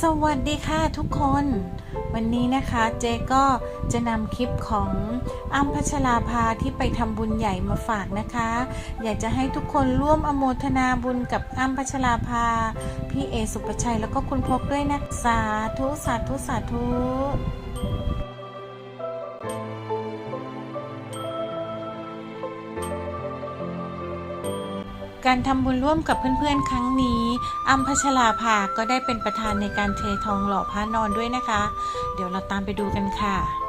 สวัสดีค่ะทุกคน วันนี้นะคะเจ๊ก็จะนำคลิปของอ้ำพัชราภาที่ไปทำบุญใหญ่มาฝากนะคะ อยากจะให้ทุกคนร่วมอโมทนาบุญกับอ้ำพัชราภา พี่เอสุปชัยแล้วก็คุณพกด้วยนะสาธุสาธุสาธุ การทำบุญร่วมกับเพื่อนๆ ครั้งนี้อัมพชลาภาก็ได้เป็นประธานในการเททองหล่อพระนอนด้วยนะคะ เดี๋ยวเราตามไปดูกันค่ะ